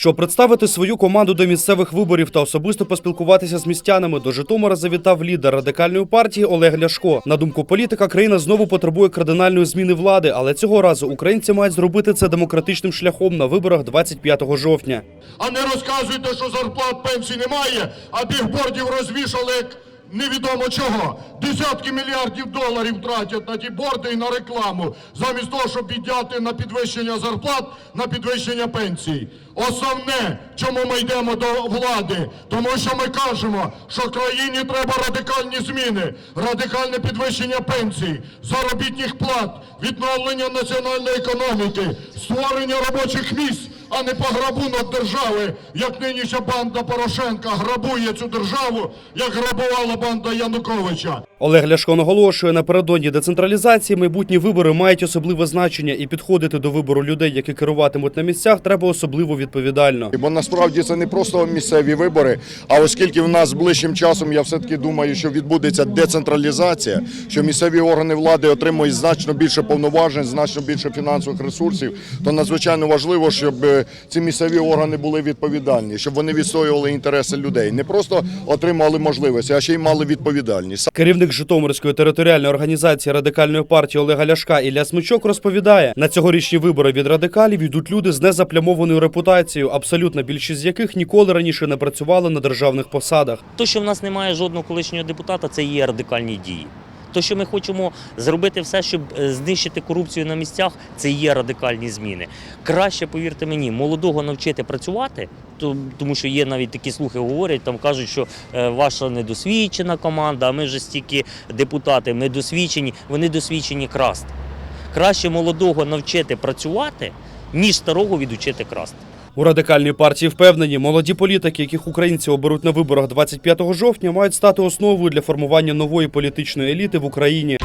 Щоб представити свою команду до місцевих виборів та особисто поспілкуватися з містянами, до Житомира завітав лідер радикальної партії Олег Ляшко. На думку політика, країна знову потребує кардинальної зміни влади, але цього разу українці мають зробити це демократичним шляхом на виборах 25 жовтня. А не розказуйте, що зарплат пенсій немає, а бігбордів розвішали невідомо чого. Десятки мільярдів доларів тратять на ті борди і на рекламу, замість того, щоб підняти на підвищення зарплат, на підвищення пенсій. Основне, чому ми йдемо до влади, тому що ми кажемо, що країні треба радикальні зміни, радикальне підвищення пенсій, заробітних плат, відновлення національної економіки, створення робочих місць а не пограбунок держави, як нинішня банда Порошенка грабує цю державу, як грабувала банда Януковича. Олег Ляшко наголошує, напередодні децентралізації майбутні вибори мають особливе значення, і підходити до вибору людей, які керуватимуть на місцях, треба особливо відповідально. Бо насправді це не просто місцеві вибори. А оскільки в нас ближчим часом я все-таки думаю, що відбудеться децентралізація, що місцеві органи влади отримують значно більше повноважень, значно більше фінансових ресурсів, то надзвичайно важливо, щоб е, ці місцеві органи були відповідальні, щоб вони відстоювали інтереси людей, не просто отримали можливості, а ще й мали відповідальність. Керівник Житомирської територіальної організації радикальної партії Олега Ляшка Ілля Смичок розповідає, на цьогорічні вибори від радикалів йдуть люди з незаплямованою репутацією, абсолютна більшість з яких ніколи раніше не працювали на державних посадах. То, що в нас немає жодного колишнього депутата, це є радикальні дії. То, що ми хочемо зробити все, щоб е, знищити корупцію на місцях, це є радикальні зміни. Краще, повірте мені, молодого навчити працювати, то- тому що є навіть такі слухи, говорять, там кажуть, що е, ваша недосвідчена команда, а ми ж стільки депутати, ми досвідчені, вони досвідчені красти. Краще молодого навчити працювати, ніж старого відучити красти. У радикальній партії впевнені, молоді політики, яких українці оберуть на виборах 25 жовтня, мають стати основою для формування нової політичної еліти в Україні.